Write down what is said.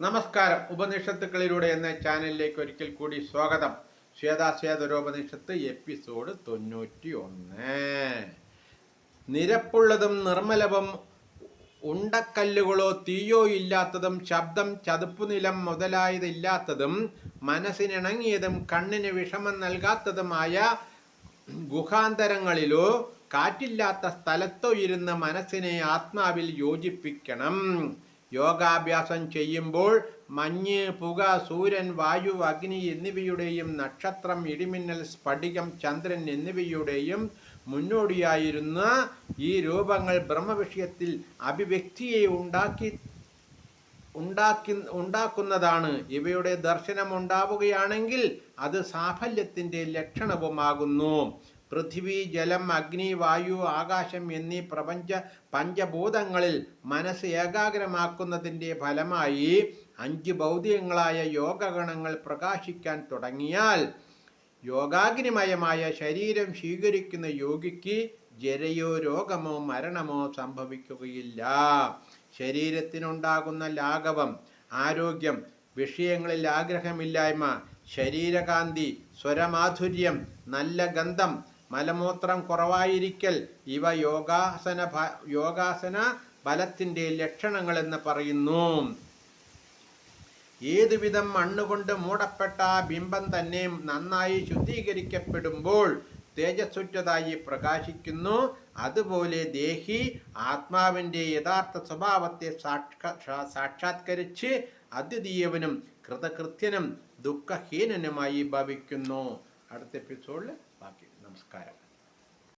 നമസ്കാരം. ഉപനിഷത്തുക്കളിലൂടെ എന്ന ചാനലിലേക്ക് ഒരിക്കൽ കൂടി സ്വാഗതം. ശ്വേതാശ്വേതരോപനിഷത്ത് എപ്പിസോഡ് തൊണ്ണൂറ്റി ഒന്ന് നിരപ്പുള്ളതും നിർമ്മലവും ഉണ്ടക്കല്ലുകളോ തീയോ ഇല്ലാത്തതും ശബ്ദം ചതുപ്പുനിലം മുതലായതില്ലാത്തതും മനസ്സിനിണങ്ങിയതും കണ്ണിന് വിഷമം നൽകാത്തതുമായ ഗുഹാന്തരങ്ങളിലോ കാറ്റില്ലാത്ത സ്ഥലത്തോ ഇരുന്ന് മനസ്സിനെ ആത്മാവിൽ യോജിപ്പിക്കണം. യോഗാഭ്യാസം ചെയ്യുമ്പോൾ മഞ്ഞ് പുക സൂര്യൻ വായു അഗ്നി എന്നിവയുടെയും നക്ഷത്രം ഇടിമിന്നൽ സ്ഫടികം ചന്ദ്രൻ എന്നിവയുടെയും മുന്നോടിയായിരുന്ന ഈ രൂപങ്ങൾ ബ്രഹ്മവിഷയത്തിൽ അഭിവ്യക്തിയെ ഉണ്ടാക്കി ഉണ്ടാക്കി ഉണ്ടാക്കുന്നതാണ്. ഇവയുടെ ദർശനം ഉണ്ടാവുകയാണെങ്കിൽ അത് സാഫല്യത്തിന്റെ ലക്ഷണവുമാകുന്നു. പൃഥ്വി ജലം അഗ്നി വായു ആകാശം എന്നീ പ്രപഞ്ച പഞ്ചഭൂതങ്ങളിൽ മനസ്സ് ഏകാഗ്രമാക്കുന്നതിന്റെ ഫലമായി അഞ്ച് ഭൗതികങ്ങളായ യോഗഗണങ്ങൾ പ്രകാശിക്കാൻ തുടങ്ങിയാൽ യോഗാഗ്നിമയമായ ശരീരം സ്വീകരിക്കുന്ന യോഗിക്ക് ജരയോ രോഗമോ മരണമോ സംഭവിക്കുകയില്ല. ശരീരത്തിനുണ്ടാകുന്ന ലാഘവം ആരോഗ്യം വിഷയങ്ങളിൽ ആഗ്രഹമില്ലായ്മ ശരീരകാന്തി സ്വരമാധുര്യം നല്ല ഗന്ധം മലമൂത്രം കുറവായിരിക്കൽ. ഇവ യോഗാസന യോഗാസന ബലത്തിന്റെ ലക്ഷണങ്ങൾ എന്ന് പറയുന്നു. ഏതുവിധം മണ്ണുകൊണ്ട് മൂടപ്പെട്ട ബിംബം തന്നെ നന്നായി ശുദ്ധീകരിക്കപ്പെടുമ്പോൾ തേജസ്സുറ്റതായി പ്രകാശിക്കുന്നു. അതുപോലെ ദേഹി ആത്മാവിന്റെ യഥാർത്ഥ സ്വഭാവത്തെ സാക്ഷാ സാക്ഷാത്കരിച്ച് അദ്വിതീയവനും കൃതകൃത്യനും ദുഃഖഹീനനുമായി ഭവിക്കുന്നു. അടുത്ത എപ്പിസോഡിൽ ബാക്കി. നമസ്കാരം.